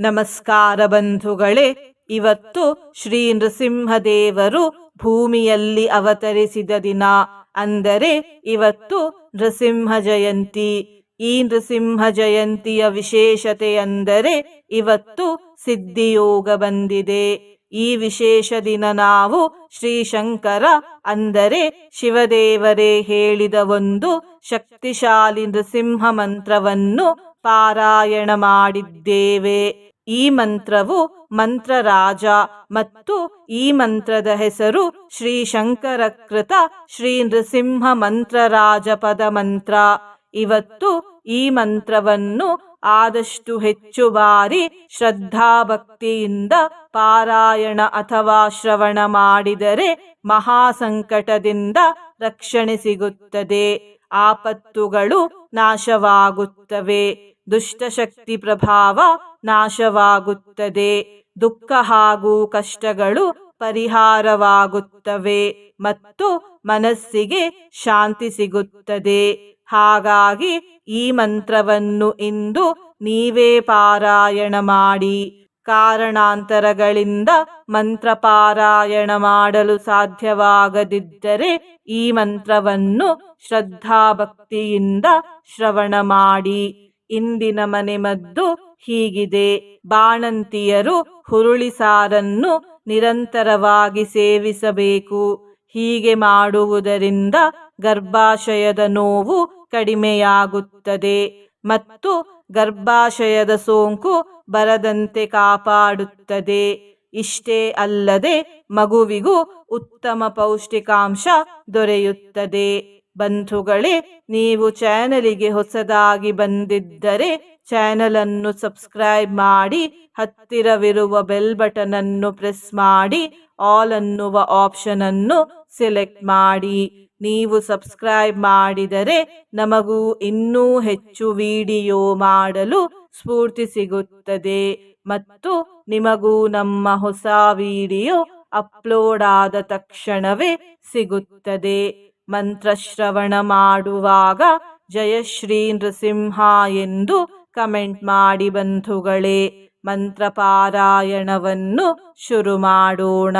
ನಮಸ್ಕಾರ ಬಂಧುಗಳೇ, ಇವತ್ತು ಶ್ರೀ ನೃಸಿಂಹದೇವರು ಭೂಮಿಯಲ್ಲಿ ಅವತರಿಸಿದ ದಿನ. ಅಂದರೆ ಇವತ್ತು ನೃಸಿಂಹ ಜಯಂತಿ. ಈ ನೃಸಿಂಹ ಜಯಂತಿಯ ವಿಶೇಷತೆ ಅಂದರೆ ಇವತ್ತು ಸಿದ್ಧಿಯೋಗ ಬಂದಿದೆ. ಈ ವಿಶೇಷ ದಿನ ನಾವು ಶ್ರೀ ಶಂಕರ, ಅಂದರೆ ಶಿವದೇವರೇ ಹೇಳಿದ ಒಂದು ಶಕ್ತಿಶಾಲಿ ನೃಸಿಂಹ ಮಂತ್ರವನ್ನು ಪಾರಾಯಣ ಮಾಡಿದ್ದೇವೆ. ಈ ಮಂತ್ರವು ಮಂತ್ರರಾಜ ಮತ್ತು ಈ ಮಂತ್ರದ ಹೆಸರು ಶ್ರೀ ಶಂಕರಕೃತ ಶ್ರೀ ನೃಸಿಂಹ ಮಂತ್ರರಾಜ ಪದ ಮಂತ್ರ. ಇವತ್ತು ಈ ಮಂತ್ರವನ್ನು ಆದಷ್ಟು ಹೆಚ್ಚು ಬಾರಿ ಶ್ರದ್ಧಾಭಕ್ತಿಯಿಂದ ಪಾರಾಯಣ ಅಥವಾ ಶ್ರವಣ ಮಾಡಿದರೆ ಮಹಾಸಂಕಟದಿಂದ ರಕ್ಷಣೆ ಸಿಗುತ್ತದೆ. ಆಪತ್ತುಗಳು ನಾಶವಾಗುತ್ತವೆ. ದುಷ್ಟಶಕ್ತಿ ಪ್ರಭಾವ ನಾಶವಾಗುತ್ತದೆ. ದುಃಖ ಹಾಗೂ ಕಷ್ಟಗಳು ಪರಿಹಾರವಾಗುತ್ತವೆ ಮತ್ತು ಮನಸ್ಸಿಗೆ ಶಾಂತಿ ಸಿಗುತ್ತದೆ. ಹಾಗಾಗಿ ಈ ಮಂತ್ರವನ್ನು ಇಂದು ನೀವೇ ಪಾರಾಯಣ ಮಾಡಿ. ಕಾರಣಾಂತರಗಳಿಂದ ಮಂತ್ರ ಪಾರಾಯಣ ಮಾಡಲು ಸಾಧ್ಯವಾಗದಿದ್ದರೆ ಈ ಮಂತ್ರವನ್ನು ಶ್ರದ್ಧಾಭಕ್ತಿಯಿಂದ ಶ್ರವಣ ಮಾಡಿ. ಇಂದಿನ ಮನೆಮದ್ದು ಹೀಗಿದೆ. ಬಾಣಂತಿಯರು ಹುರುಳಿ ಸಾರನ್ನು ನಿರಂತರವಾಗಿ ಸೇವಿಸಬೇಕು. ಹೀಗೆ ಮಾಡುವುದರಿಂದ ಗರ್ಭಾಶಯದ ನೋವು ಕಡಿಮೆಯಾಗುತ್ತದೆ ಮತ್ತು ಗರ್ಭಾಶಯದ ಸೋಂಕು ಬರದಂತೆ ಕಾಪಾಡುತ್ತದೆ. ಇಷ್ಟೇ ಅಲ್ಲದೆ ಮಗುವಿಗೂ ಉತ್ತಮ ಪೌಷ್ಟಿಕಾಂಶ ದೊರೆಯುತ್ತದೆ. ಬಂಧುಗಳೇ, ನೀವು ಚಾನಲಿಗೆ ಹೊಸದಾಗಿ ಬಂದಿದ್ದರೆ ಚಾನಲ್ ಅನ್ನು ಸಬ್ಸ್ಕ್ರೈಬ್ ಮಾಡಿ, ಹತ್ತಿರವಿರುವ ಬೆಲ್ ಬಟನ್ ಅನ್ನು ಪ್ರೆಸ್ ಮಾಡಿ, ಆಲ್ ಅನ್ನುವ ಆಪ್ಷನ್ ಅನ್ನು ಸೆಲೆಕ್ಟ್ ಮಾಡಿ. ನೀವು ಸಬ್ಸ್ಕ್ರೈಬ್ ಮಾಡಿದರೆ ನಮಗೂ ಇನ್ನೂ ಹೆಚ್ಚು ವಿಡಿಯೋ ಮಾಡಲು ಸ್ಫೂರ್ತಿ ಸಿಗುತ್ತದೆ ಮತ್ತು ನಿಮಗೂ ನಮ್ಮ ಹೊಸ ವಿಡಿಯೋ ಅಪ್ಲೋಡ್ ಆದ ತಕ್ಷಣವೇ ಸಿಗುತ್ತದೆ. ಮಂತ್ರಶ್ರವಣ ಮಾಡುವಾಗ ಜಯ ಶ್ರೀ ನೃಸಿಂಹ ಎಂದು ಕಮೆಂಟ್ ಮಾಡಿ ಬಂಧುಗಳೇ ಮಂತ್ರ ಪಾರಾಯಣವನ್ನು ಶುರು ಮಾಡೋಣ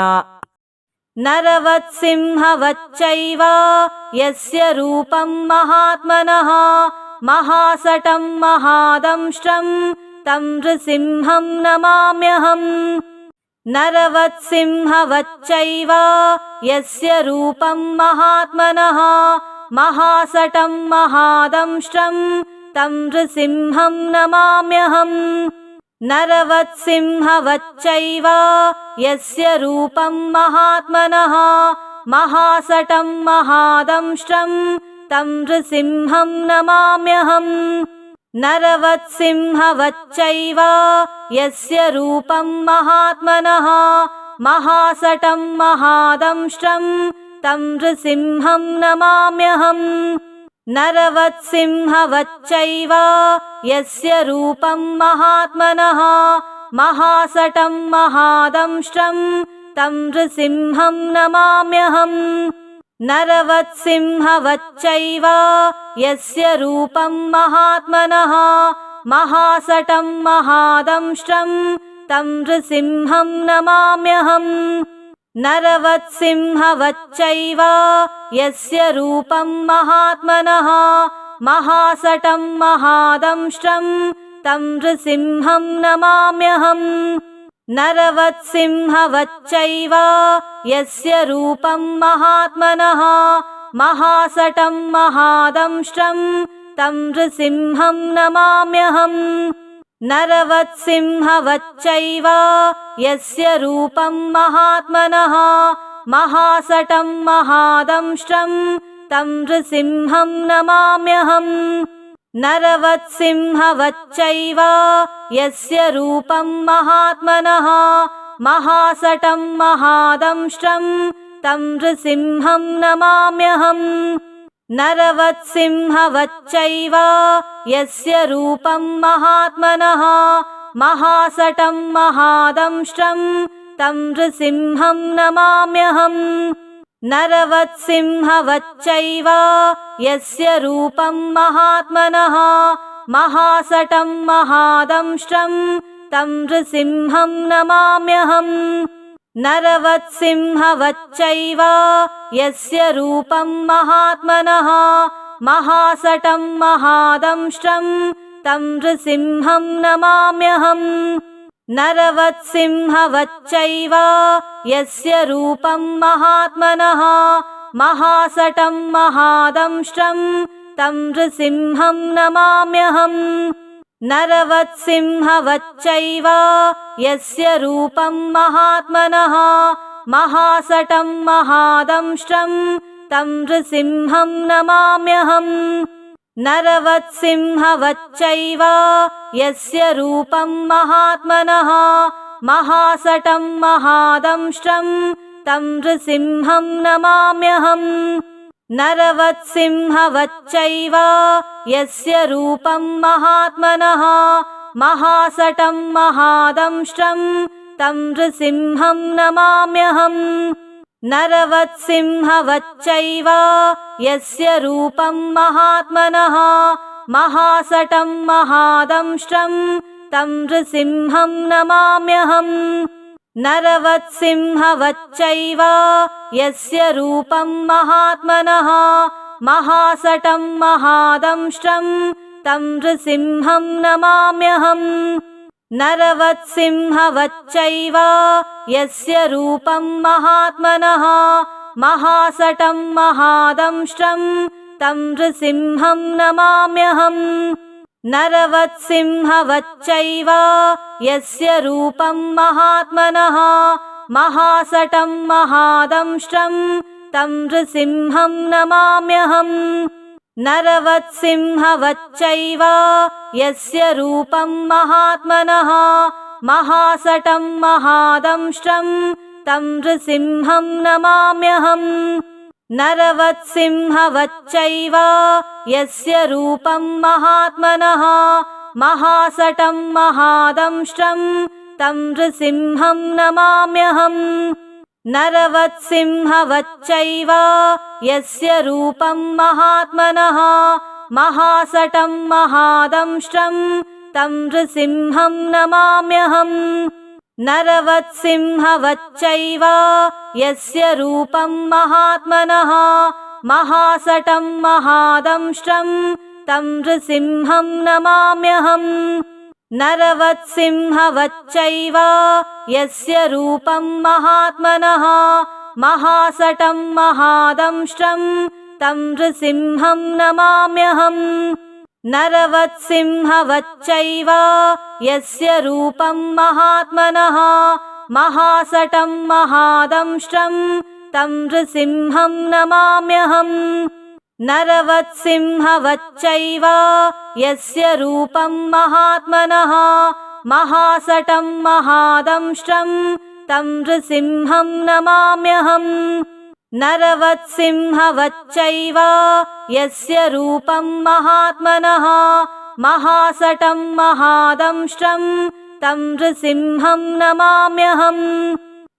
ನರವತ್ಸಿಂಹವಚ್ಚೈವ ಯಸ್ಯ ರೂಪಂ ಮಹಾತ್ಮನಃ ಮಹಾಸಟಂ ಮಹಾದಂಶ್ರಂ तं नृसिंहं नमाम्यहम् नरवत्सिंहवच्चैव यस्य रूपं महात्मनः महासटं महादंष्ट्रं तं नृसिंहं नमाम्यहम्। नरवत्सिंहवच्चैव यस्य रूपं महात्मनः महासटं महादंष्ट्रं तं नृसिंहं नमाम्यहम् नरवत्सिंहवच्चैव यस्य रूपं महात्मनः महासटं महादंष्ट्रं तं नृसिंहं नमाम्यहम् नरवत्सिंहवच्चैव यस्य रूपं महात्मनः महासटं महादंष्ट्रं तं नृसिंहं नमाम्यहम् नरवत्सिंहवच्चैव यस्य रूपं महात्मनः महासटं महादंष्ट्रं तं नृसिंहं नमाम्यहम्। नरवत्सिंहवच्चैव यस्य रूपं महात्मनः महासटं महादंष्ट्रं तं नृसिंहं नमाम्यहम् नरवत्सिंहवच्चैव यस्य रूपं महात्मनः महासटं महादंष्ट्रं तं नृसिंहं नमाम्यहम्। नरवत्सिंहवच्चैव यस्य रूपं महात्मनः महासटं महादंष्ट्रं तं नृसिंहं नमाम्यहम् नरवत्सिंहवच्चैव यस्य रूपं महात्मनः महासटं महादंष्ट्रं तं नृसिंहं नमाम्यहम् नरवत्सिंहवच्चैव यस्य रूपं महात्मनः महासटं महादंष्ट्रं तं नृसिंहं नमाम्यहम् नरवत्सिंहवच्चैव यस्य रूपं महात्मनः महासटं महादंष्ट्रं तं नृसिंहं नमाम्यहम् नरवत्सिंहवच्चैव यस्य रूपं महात्मनः महासटं महादंष्ट्रं तं नृसिंहं नमाम्यहम् नरवत्सिंहवच्चैव यस्य रूपं महात्मनः महासटं महादंष्ट्रं तं नृसिंहं नमाम्यहम्। नरवत्सिंहवच्चैव यस्य रूपं महात्मनः महासटं महादंष्ट्रं तं नृसिंहं नमाम्यहम् नरवत्सिंहवच्चैव यस्य रूपं महात्मनः महासटं महादंष्ट्रं तं नृसिंहं नमाम्यहम्। नरवत्सिंहवच्चैव यस्य रूपं महात्मनः महासटं महादंष्ट्रं तं नृसिंहं नमाम्यहम् नरवत्सिंहवच्चैव यस्य रूपं महात्मनः महासटं महादंष्ट्रं तं नृसिंहं नमाम्यहम् नरवत्सिंहवच्चैव यस्य रूपं महात्मनः महासटं महादंष्ट्रं तं नृसिंहं नमाम्यहम् नरवत्सिंहवच्चैव यस्य रूपं महात्मनः महासटं महादंष्ट्रं तं नृसिंहं नमाम्यहम् नरवत्सिंहवच्चैव यस्य रूपं महात्मनः महासटं महादंष्ट्रं तं नृसिंहं नमाम्यहम् नरवत्सिंहवच्चैव यस्य रूपं महात्मनः महासटं महादंष्ट्रं तं नृसिंहं नमाम्यहम्। नरवत्सिंहवच्चैव यस्य रूपं महात्मनः महासटं महादंष्ट्रं तं नृसिंहं नमाम्यहम् नरवत्सिंहवच्चैव यस्य रूपं महात्मनः महासटं महादंष्ट्रं तं नृसिंहं नमाम्यहम्। नरवत्सिंहवच्चैव यस्य रूपं महात्मनः महासटं महादंष्ट्रं तं नृसिंहं नमाम्यहम् नरवत्सिंहवच्चैव यस्य रूपं महात्मनः महासटं महादंष्ट्रं तं नृसिंहं नमाम्यहम् नरवत्सिंहवच्चैव यस्य रूपं महात्मनः महासटं महादंष्ट्रं तं नृसिंहं नमाम्यहम् नरवत्सिंहवच्चैव यस्य रूपं महात्मनः महासटं महादंष्ट्रं तं नृसिंहं नमाम्यहम्। नरवत्सिंहवच्चैव यस्य रूपं महात्मनः महासटं महादंष्ट्रं तं नृसिंहं नमाम्यहम्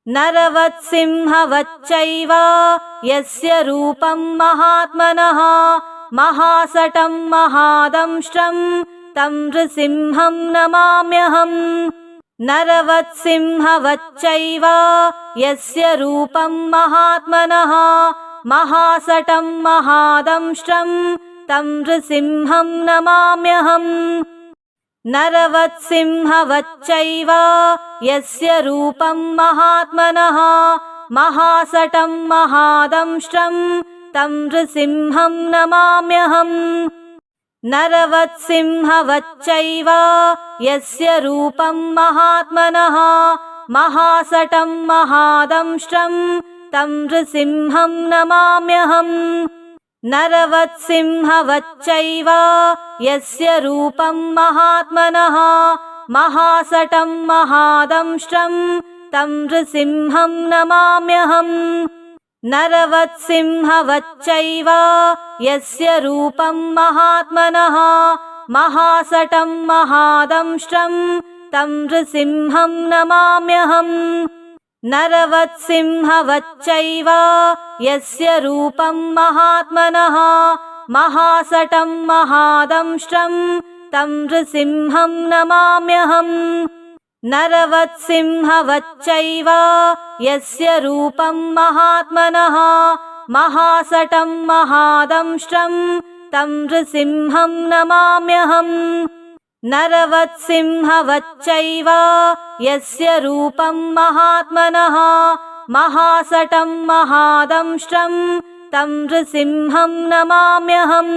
नरवत्सिंहवच्चैव यस्य रूपं महात्मनः महासटं महादंष्ट्रं तं नृसिंहं नमाम्यहम्। नरवत्सिंहवच्चैव यस्य रूपं महात्मनः महासटं महादंष्ट्रं तं नृसिंहं नमाम्यहम् नरवत्सिंहवच्चैव यस्य रूपं महात्मनः महासटं महादंष्ट्रं तं नृसिंहं नमाम्यहम् नरवत्सिंहवच्चैव यस्य रूपं महात्मनः महासटं महादंष्ट्रं तं नृसिंहं नमाम्यहम् नरवत्सिंहवच्चैव यस्य रूपं महात्मनः महासटं महादंष्ट्रं तं नृसिंहं नमाम्यहम् नरवत्सिंहवच्चैव यस्य रूपं महात्मनः महासटं महादंष्ट्रं तं नृसिंहं नमाम्यहम् नरवत्सिंहवच्चैव यस्य रूपं महात्मनः महासटं महादंष्ट्रं तं नृसिंहं नमाम्यहम् नरवत्सिंहवच्चैव यस्य रूपं महात्मनः महासटं महादंष्ट्रं तं नृसिंहं नमाम्यहम् नरवत्सिंहवच्चैव यस्य रूपं महात्मनः महासटं महादंष्ट्रं तं नृसिंहं नमाम्यहम्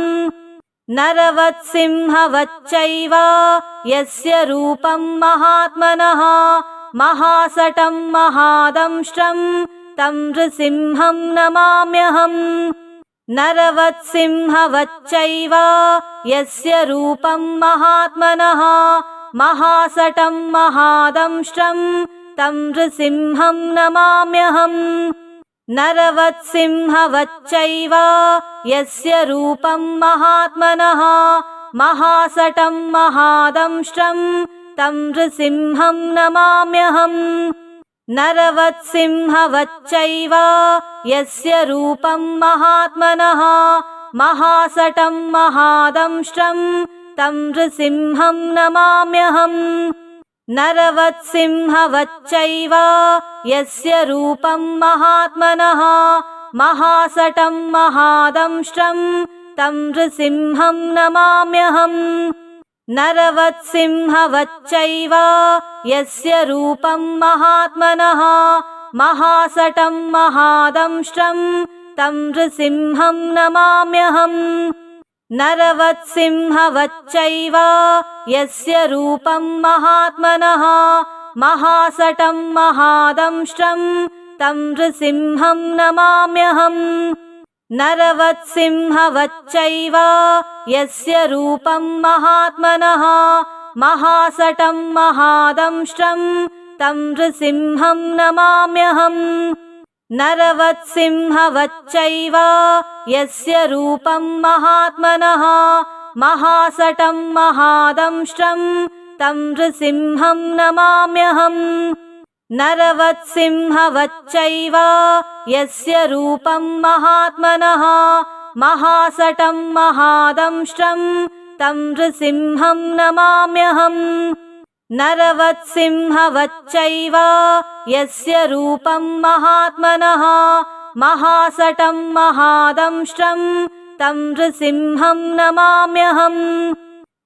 नरवत्सिंहवच्चैव यस्य रूपं महात्मनः महासटं महादंष्ट्रं तं नृसिंहं नमाम्यहम् नरवत्सिंहवच्चैव यस्य रूपं महात्मनः महासटं महादंष्ट्रं तं नृसिंहं नमाम्यहम्। नरवत्सिंहवच्चैव यस्य रूपं महात्मनः महासटं महादंष्ट्रं तं नृसिंहं नमाम्यहम् नरवत्सिंहवच्चैव यस्य रूपं महात्मनः महासटं महादंष्ट्रं तं नृसिंहं नमाम्यहम् नरवत्सिंहवच्चैव यस्य रूपं महात्मनः महासटं महादंष्ट्रं तं नृसिंहं नमाम्यहम् नरवत्सिंहवच्चैव यस्य रूपं महात्मनः महासटं महादंष्ट्रं तं नृसिंहं नमाम्यहम् नरवत्सिंहवच्चैव यस्य रूपं महात्मनः महासटं महादंष्ट्रं तं नृसिंहं नमाम्यहम् नरवत्सिंहवच्चैव यस्य रूपं महात्मनः महासटं महादंष्ट्रं तं नृसिंहं नमाम्यहम्। नरवत्सिंहवच्चैव यस्य रूपं महात्मनः महासटं महादंष्ट्रं तं नृसिंहं नमाम्यहम् नरवत्सिंहवच्चैव यस्य रूपं महात्मनः महासटं महादंष्ट्रं तं नृसिंहं नमाम्यहम्। नरवत्सिंहवच्चैव यस्य रूपं महात्मनः महासटं महादंष्ट्रं तं नृसिंहं नमाम्यहम्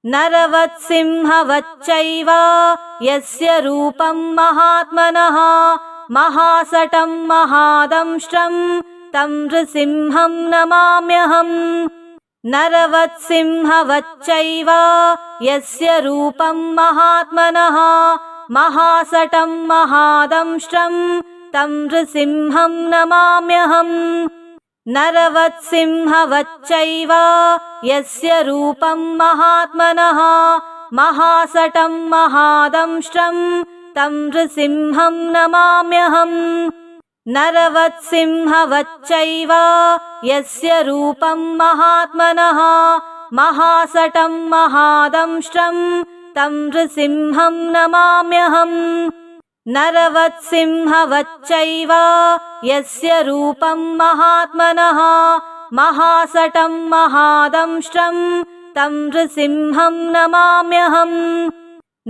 नरवत्सिंहवच्चैव यस्य रूपं महात्मनः महासटं महादंष्ट्रं तं नृसिंहं नमाम्यहम्। नरवत्सिंहवच्चैव यस्य रूपं महात्मनः महासटं महादंष्ट्रं तं नृसिंहं नमाम्यहम् नरवत्सिंहवच्चैव यस्य रूपं महात्मनः महासटं महादंष्ट्रं तं नृसिंहं नमाम्यहम्। नरवत्सिंहवच्चैव यस्य रूपं महात्मनः महासटं महादंष्ट्रं तं नृसिंहं नमाम्यहम् नरवत्सिंहवच्चैव यस्य रूपं महात्मनः महासटं महादंष्ट्रं तं नृसिंहं नमाम्यहम्।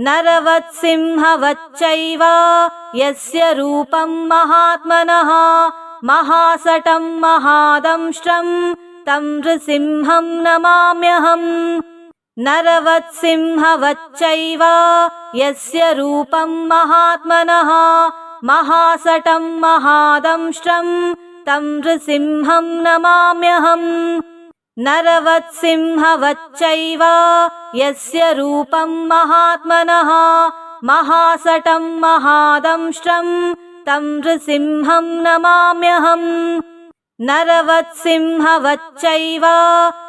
नरवत्सिंहवच्चैव यस्य रूपं महात्मनः महासटं महादंष्ट्रं तं नृसिंहं नमाम्यहम् नरवत्सिंहवच्चैव यस्य रूपं महात्मनः महासटं महादंष्ट्रं तं नृसिंहं नमाम्यहम्। नरवत्सिंहवच्चैव यस्य रूपं महात्मनः महासटं महादंष्ट्रं तं नृसिंहं नमाम्यहम् नरवत्सिंहवच्चैव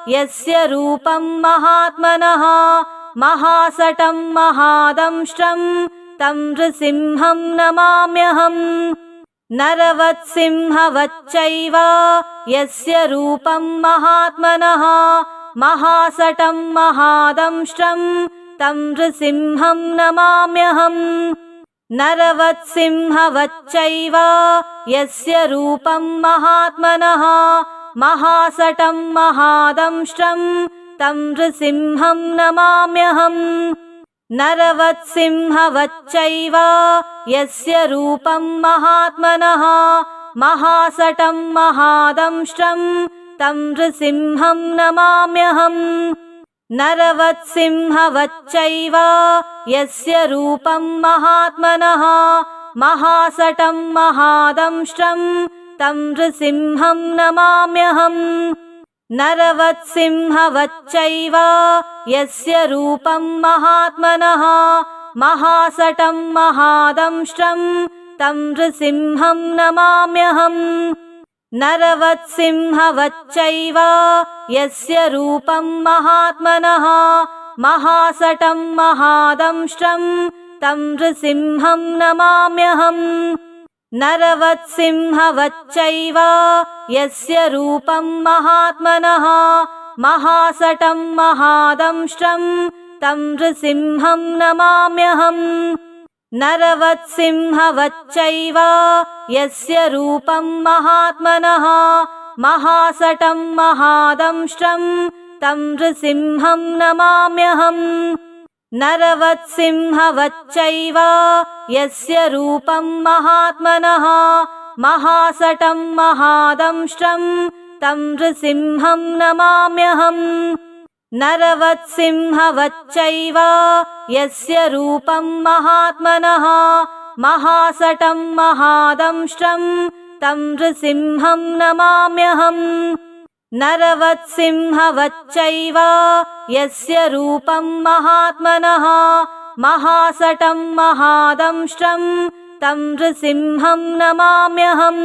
यस्य रूपं महात्मनः महासटं महादंष्ट्रं तं नृसिंहं नमाम्यहम्। नरवत्सिंहवच्चैव यस्य रूपं महात्मनः महासटं महादंष्ट्रं तं नृसिंहं नमाम्यहम् नरवत्सिंहवच्चैव यस्य रूपं महात्मनः महासटं महादंष्ट्रं तं नृसिंहं नमाम्यहम्। नरवत्सिंहवच्चैव यस्य रूपं महात्मनः महासटं महादंष्ट्रं तं नृसिंहं नमाम्यहम् नरवत्सिंहवच्चैव यस्य रूपं महात्मनः महासटं महादंष्ट्रं तं नृसिंहं नमाम्यहम्। नरवत्सिंहवच्चैव यस्य रूपं महात्मनः महासटं महादंष्ट्रं तं नृसिंहं नमाम्यहम् नरवत्सिंहवच्चैव यस्य रूपं महात्मनः महासटं महादंष्ट्रं तं नृसिंहं नमाम्यहम् नरवत्सिंहवच्चैव यस्य रूपं महात्मनः महासटं महादंष्ट्रं तं नृसिंहं नमाम्यहम् नरवत्सिंहवच्चैव यस्य रूपं महात्मनः महासटं महादंष्ट्रं तं नृसिंहं नमाम्यहम् नरवत्सिंहवच्चैव यस्य रूपं महात्मनः महासटं महादंष्ट्रं तं नृसिंहं नमाम्यहम् नरवत्सिंहवच्चैव यस्य रूपं महात्मनः महासटं महादंष्ट्रं तं नृसिंहं नमाम्यहम् नरवत्सिंहवच्चैव यस्य रूपं महात्मनः महासटं महादंष्ट्रं तं नृसिंहं नमाम्यहम्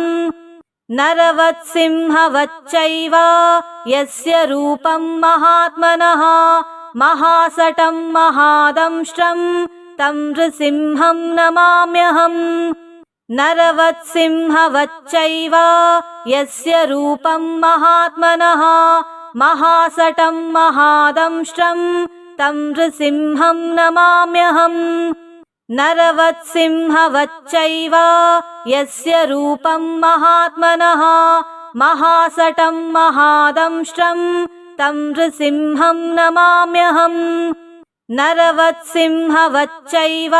नरवत्सिंहवच्चैव यस्य रूपं महात्मनः महासटं महादंष्ट्रं तं नृसिंहं नमाम्यहम् नरवत्सिंहवच्चैव यस्य रूपं महात्मनः महासटं महादंष्ट्रं तं नृसिंहं नमाम्यहम् नरवत्सिंहवच्चैव यस्य रूपं महात्मनः महासटं महादंष्ट्रं तं नृसिंहं नमाम्यहम्। नरवत्सिंहवच्चैव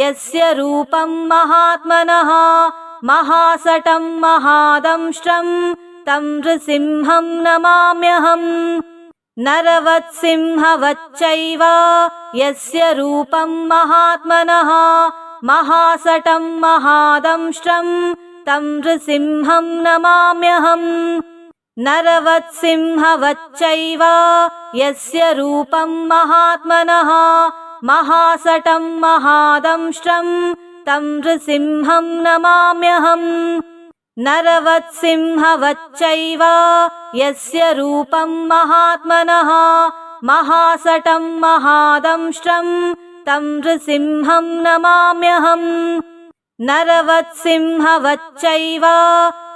यस्य रूपं महात्मनः महासटं तं नृसिंहं नमाम्यहम्। नरवत्सिंहवच्चैव यस्य रूपं महात्मनः महासटं महादंष्ट्रं तं नृसिंहं नमाम्यहम् नरवत्सिंहवच्चैव यस्य रूपं महात्मनः महासटं महादंष्ट्रं तं नृसिंहं नमाम्यहम् नरवत्सिंहवच्चैव यस्य रूपं महात्मनः महासटं महादंष्ट्रं तं नृसिंहं नमाम्यहम् नरवत्सिंहवच्चैव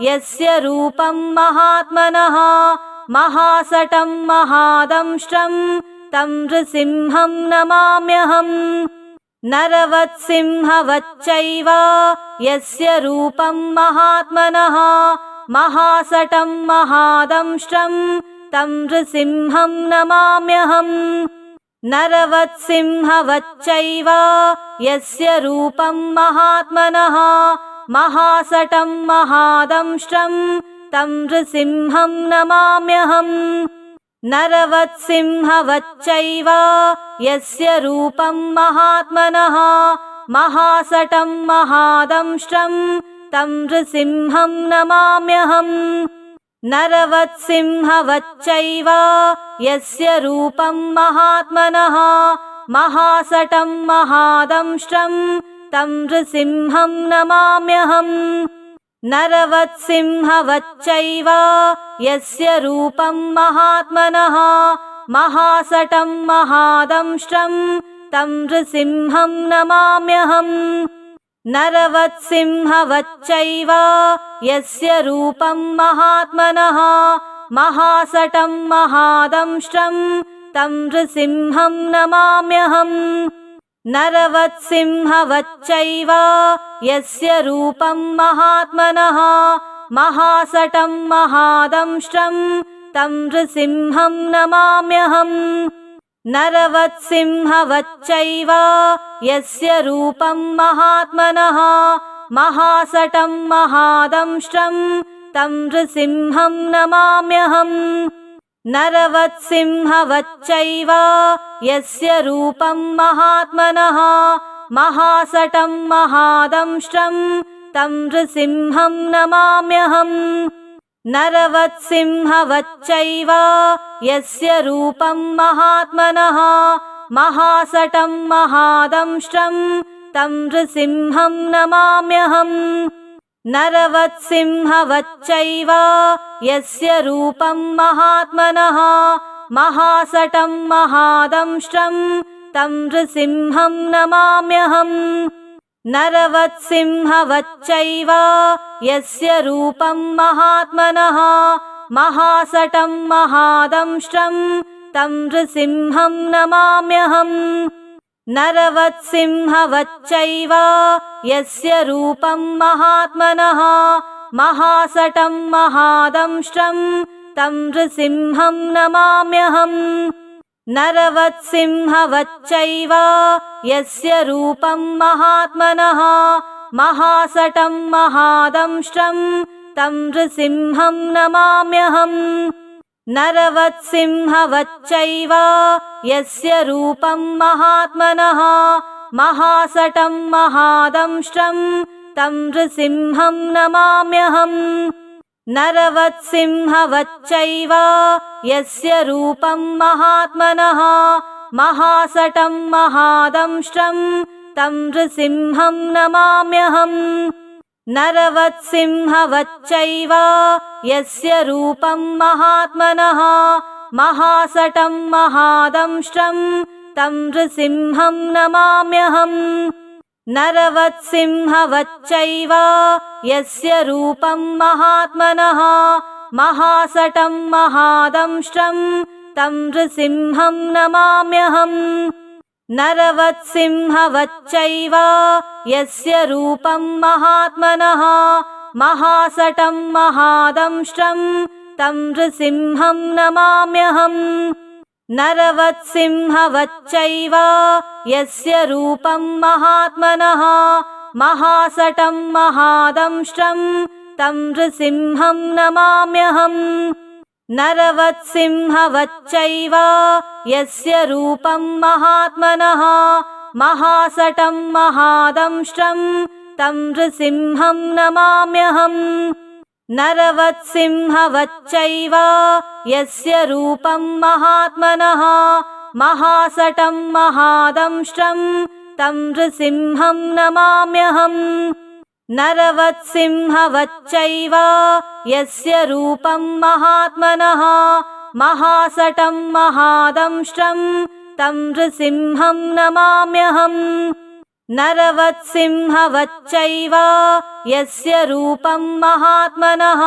यस्य रूपं महात्मनः महासटं महादंष्ट्रं तं नृसिंहं नमाम्यहम्। नरवत्सिंहवच्चैव यस्य रूपं महात्मनः महासटं महादंष्ट्रं तं नृसिंहं नमाम्यहम् नरवत्सिंहवच्चैव यस्य रूपं महात्मनः महासटं महादंष्ट्रं तं नृसिंहं नमाम्यहम्। नरवत्सिंहवच्चैव यस्य रूपं महात्मनः महासटं महादंष्ट्रं तं नृसिंहं नमाम्यहम् नरवत्सिंहवच्चैव यस्य रूपं महात्मनः महासटं महादंष्ट्रं तं नृसिंहं नमाम्यहम्। नरवत्सिंहवच्चैव यस्य रूपं महात्मनः महासटं महादंष्ट्रं तं नृसिंहं नमाम्यहम् नरवत्सिंहवच्चैव यस्य रूपं महात्मनः महासटं महादंष्ट्रं तं नृसिंहं नमाम्यहम्। नरवत्सिंहवच्चैव यस्य रूपं महात्मनः महासटं महादंष्ट्रं तं नृसिंहं नमाम्यहम् नरवत्सिंहवच्चैव यस्य रूपं महात्मनः महासटं महादंष्ट्रम् तं नृसिंहं नमाम्यहम्। नरवत्सिंहवच्चैव यस्य रूपं महात्मनः महासटं महादंष्ट्रम् तं नृसिंहं नमाम्यहम् नरवत्सिंहवच्चैव यस्य रूपं महात्मनः महासटं महादंष्ट्रम् तं नृसिंहं नमाम्यहम्। नरवत्सिंहवच्चैव यस्य रूपं महात्मनः महासटं महादंष्ट्रम् तं नृसिंहं नमाम्यहम् नरवत्सिंहवच्चैव यस्य रूपं महात्मनः महासटं महादंष्ट्रम् तं नृसिंहं नमाम्यहम्। नरवत्सिंहवच्चैव यस्य रूपं महात्मनः महासटं महादंष्ट्रम् तं नृसिंहं नमाम्यहम् नरवत्सिंहवच्चैव यस्य रूपं महात्मनः महासटं महादंष्ट्रम् तं नृसिंहं नमाम्यहम्। नरवत्सिंहवच्चैव यस्य रूपं महात्मनः महासटं महादंष्ट्रम् तं नृसिंहं नमाम्यहम् नरवत्सिंहवच्चैव यस्य रूपं महात्मनः महासटं महादंष्ट्रम् तं नृसिंहं नमाम्यहम्। नरवत्सिंहवच्चैव यस्य रूपं महात्मनः महासटं महादंष्ट्रम् तं नृसिंहं नमाम्यहम् नरवत्सिंहवच्चैव यस्य रूपं महात्मनः महासटं महादंष्ट्रम् तं नृसिंहं नमाम्यहम्। नरवत्सिंहवच्चैव यस्य रूपं महात्मनः महासटं महादंष्ट्रम् तं नृसिंहं नमाम्यहम् नरवत्सिंहवच्चैव यस्य रूपं महात्मनः महासटं महादंष्ट्रम् तं नृसिंहं नमाम्यहम् नरवत्सिंहवच्चैव यस्य रूपं महात्मनः महासटं महादंष्ट्रम् तं नृसिंहं नमाम्यहम् नरवत्सिंहवच्चैव यस्य रूपं महात्मनः महासटं महादंष्ट्रम् तं नृसिंहं नमाम्यहम् नरवत्सिंहवच्चैव यस्य रूपं महात्मनः महासटं महादंष्ट्रम् तं नृसिंहं नमाम्यहम् नरवत्सिंहवच्चैव यस्य रूपं महात्मनः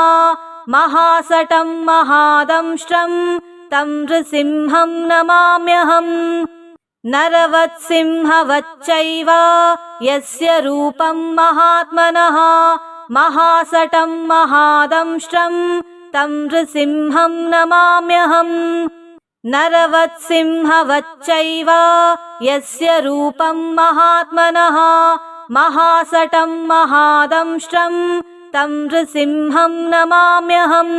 महासटं महादंष्ट्रम् तं नृसिंहं नमाम्यहम् नरवत्सिंहवच्चैव यस्य रूपं महात्मनः महासटं महादंष्ट्रम् तं नृसिंहं नमाम्यहम् नरवत्सिंहवच्चैव यस्य रूपं महात्मनः महासटं महादंष्ट्रम् तं नृसिंहं नमाम्यहम्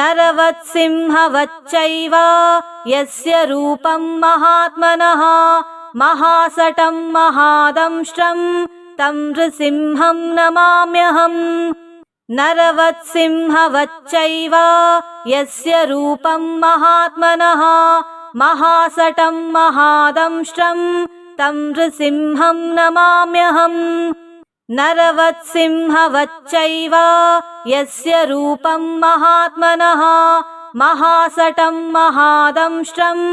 नरवत्सिंहवच्चैव यस्य रूपं महात्मनः महासटं महादंष्ट्रम् तं नृसिंहं नमाम्यहम् नरवत्सिंहवच्चैव यस्य रूपं महात्मनः महासटं महादंष्ट्रम् तं नृसिंहं नमाम्यहम् नरवत्सिंहवच्चैव यस्य रूपं महात्मनः महासटं महादंष्ट्रम्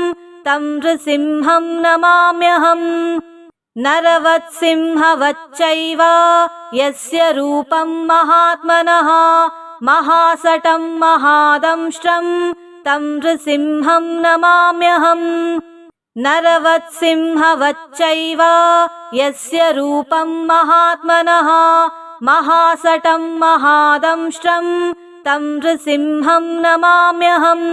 तं नृसिंहं नमाम्यहम् नरवत्सिंहवच्चैव यस्य रूपं महात्मनः महासटं महादंष्ट्रम् तं नृसिंहं नमाम्यहम् नरवत्सिंहवच्चैव यस्य रूपं महात्मनः महासटं महादंष्ट्रम् तं नृसिंहं नमाम्यहम्